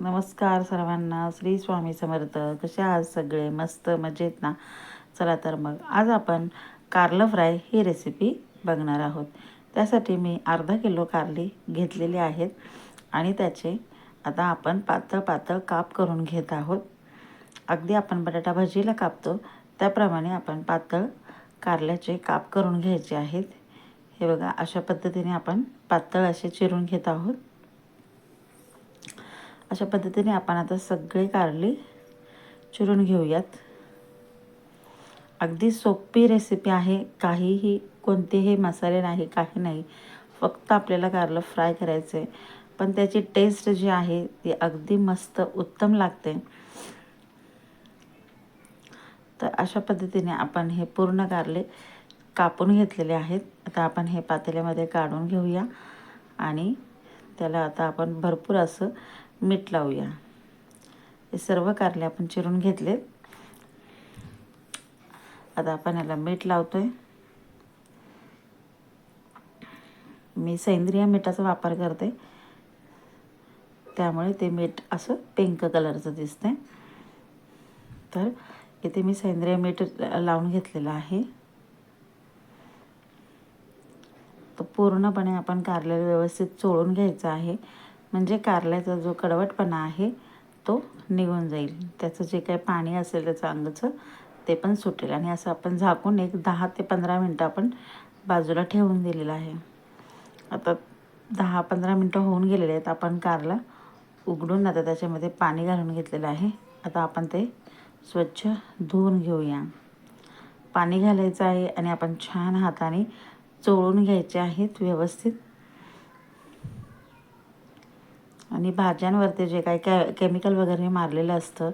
नमस्कार सर्वांना. श्री स्वामी समर्थ. कसे आहात सगळे? मस्त मजेत ना? चला तर मग आज आपण कारलं फ्राय ही रेसिपी बघणार आहोत. त्यासाठी मी अर्धा किलो कारली घेतलेली आहेत आणि त्याचे आता आपण पातळ पातळ काप करून घेत आहोत. अगदी आपण बटाटा भाजीला कापतो. त्याप्रमाणे आपण पातळ कारल्याचे काप करून घ्यायचे आहेत. हे बघा अशा पद्धतीने आपण पातळ असे चिरून घेत आहोत. अशा पद्धतीने आपण आता सगळे कारले चिरून घेऊयात. अगदी सोपी रेसिपी आहे. काहीही कोणतेही मसाले नाही काही नाही. फक्त आपल्याला कारलं फ्राय करायचं आहे पण त्याची टेस्ट जी आहे ती अगदी मस्त उत्तम लागते. तर अशा पद्धतीने आपण हे पूर्ण कारले कापून घेतलेले आहेत. आता आपण हे पातेल्यामध्ये काढून घेऊया. आणि त्याला आता आपण भरपूर असं मीठ लावूया. हे सर्व कारले आपण चिरून घेतले आता आपण याला मीठ लावतोय. मी सेंद्रिय मिठाचा वापर करते. त्यामुळे ते मीठ असं पिंक कलरचं दिसते तर इथे मी सेंद्रिय मीठ लावून घेतलेलं आहे. तर पूर्णपणे आपण कारल्याला व्यवस्थित चोळून घ्यायचं आहे. म्हणजे कारल्याचा जो कडवटपणा आहे तो निघून जाईल. त्याचं जे काही पाणी असेल त्याचं अंगचं ते पण सुटेल. आणि असं आपण झाकून एक दहा ते पंधरा मिनटं आपण बाजूला ठेवून दिलेलं आहे. आता दहा पंधरा मिनटं होऊन गेलेले आहेत. आपण कारला उघडून आता त्याच्यामध्ये पाणी घालून घेतलेलं आहे. आता आपण ते स्वच्छ धुवून घेऊया. पाणी घालायचं आहे आणि आपण छान हाताने चोळून घ्यायचे आहेत व्यवस्थित. आणि भाज्यांवरती जे काही कॅ केमिकल वगैरे मारलेलं असतं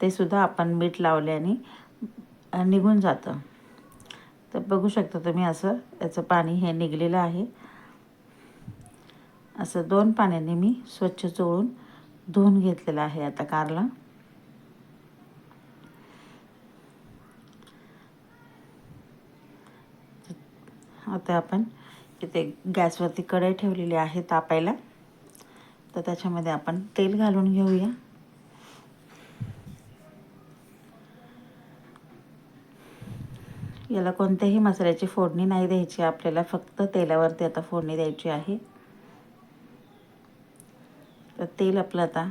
ते सुद्धा आपण मीठ लावल्याने निघून जातं. तर बघू शकता तुम्ही असं याचं पाणी हे निघलेलं आहे. असं दोन पाण्याने मी स्वच्छ चोळून धुवून घेतलेलं आहे आता कारला. आता आपण इथे गॅसवरती कढई ठेवलेली आहे तापायला. तर त्याच्यामध्ये आपण तेल घालून घेऊया. याला कोणत्याही मसाल्याची फोडणी नाही द्यायची आपल्याला फक्त तेलावरती आता फोडणी द्यायची आहे. तर तेल आपलं आता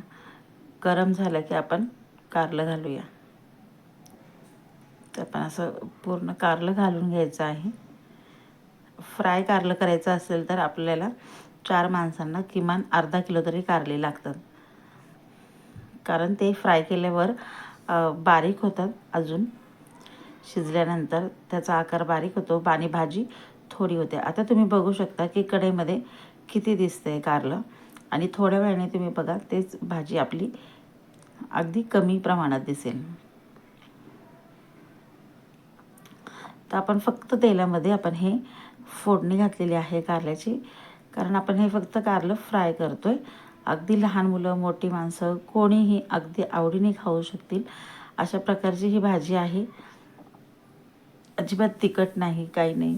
गरम झालं की आपण कारलं घालूया. तर आपण असं पूर्ण कारलं घालून घ्यायचं आहे. फ्राय कारलं करायचं असेल तर आपल्याला चार माणसांना किमान अर्धा किलो तरी कारले लागतात. कारण ते फ्राय केल्यावर बारीक होतात अजून. शिजल्यानंतर त्याचा आकार बारीक होतो आणि भाजी थोडी होते. आता तुम्ही बघू शकता की कढईमध्ये किती दिसतं आहे कारलं. आणि थोड्या वेळाने तुम्ही बघा तेच भाजी आपली अगदी कमी प्रमाणात दिसेल. तर आपण फक्त तेलामध्ये आपण हे फोडणी घातलेली आहे कारल्याची. कारण आपण हे फक्त कारलं फ्राय करतो आहे अगदी लहान मुलं मोठी माणसं कोणीही अगदी आवडीने खाऊ शकतील. अशा प्रकारची ही भाजी आहे. अजिबात तिखट नाही काही नाही.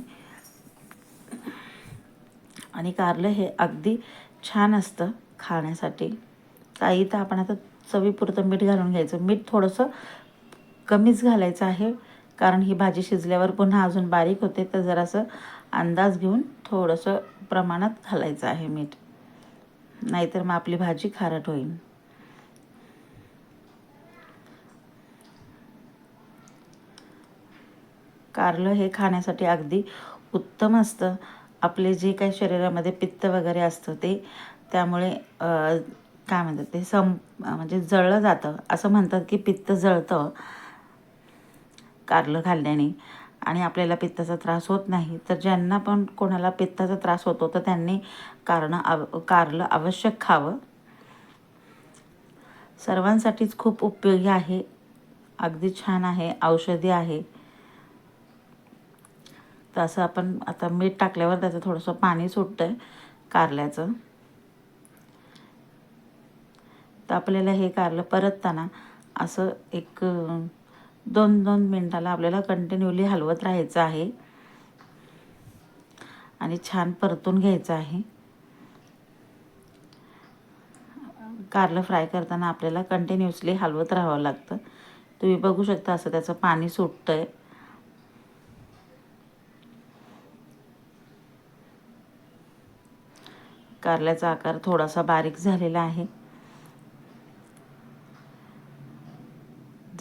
आणि कारलं हे अगदी छान असतं खाण्यासाठी. काही तर आपण आता चवीपुरतं मीठ घालून घ्यायचं. मीठ थोडंसं कमीच घालायचं आहे. कारण ही भाजी शिजल्यावर पुन्हा अजून बारीक होते तर जरासं अंदाज घेऊन थोडंसं प्रमाणात घालायचं आहे मीठ. नाहीतर मग आपली भाजी खारट होईल. कारलं हे खाण्यासाठी अगदी उत्तम असतं. आपले जे काही शरीरामध्ये पित्त वगैरे असतं ते त्यामुळे काय म्हणतात ते सम म्हणजे जळलं जातं. असं म्हणतात की पित्त जळतं कारलं खाल्ल्याने. आणि आपल्याला पित्ताचा त्रास होत नाही. तर ज्यांना पण कोणाला पित्ताचा त्रास होतो तर त्यांनी कारणं आव कारलं आवश्यक खावं. सर्वांसाठीच खूप उपयोगी आहे. अगदी छान आहे. औषधी आहे. तर असं आपण आता मीठ टाकल्यावर त्याचं थोडंसं पाणी सुटतं आहे कारल्याचं. तर आपल्याला हे कारलं परतताना असं एक दोन दोन मिनटाला आपल्याला कंटिन्युअली हलवत राहायचं आहे. आणि छान परतून घ्यायचं आहे. कारलं फ्राय करताना आपल्याला कंटिन्युअसली हलवत राहावं लागतं. तुम्ही बघू शकता असं त्याचं पाणी सुटतं आहे कारल्याचा आकार थोडासा बारीक झालेला आहे.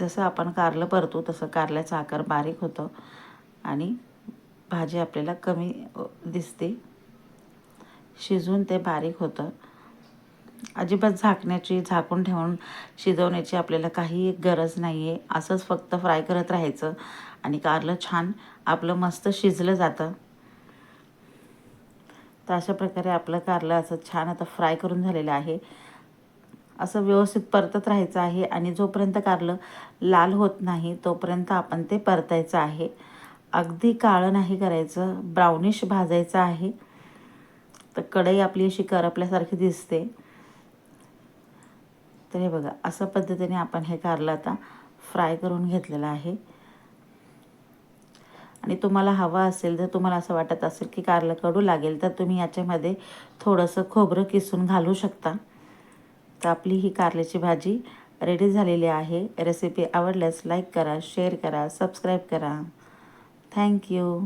जसं आपण कारलं परतो तसं कारल्याचा आकार बारीक होतं आणि भाजी आपल्याला कमी दिसते. शिजून ते बारीक होतं. अजिबात झाकण्याची झाकून ठेवून शिजवण्याची आपल्याला काही गरज नाही आहे असंच फक्त फ्राय करत राहायचं आणि कारलं छान आपलं मस्त शिजलं जातं. तर अशा प्रकारे आपलं कारलं असं छान आता फ्राय करून झालेलं आहे. असं व्यवस्थित परतत राहायचं आहे आणि जोपर्यंत कारलं लाल होत नाही तोपर्यंत आपण ते परतायचं आहे. अगदी काळं नाही करायचं ब्राउनिश भाजायचं आहे. तर कढई आपली अशी करपल्यासारखी दिसते. तर हे बघा अशा पद्धतीने आपण हे कारलं आता फ्राय करून घेतलेलं आहे. आणि तुम्हाला हवा असेल जर तुम्हाला असं वाटत असेल की कारलं कडू लागेल तर तुम्ही याच्यामध्ये थोडंसं खोबरं किसून घालू शकता. तर आपली ही कारल्याची भाजी रेडी झालेली आहे. रेसिपी आवडल्यास लाईक करा शेअर करा सबस्क्राईब करा. थँक्यू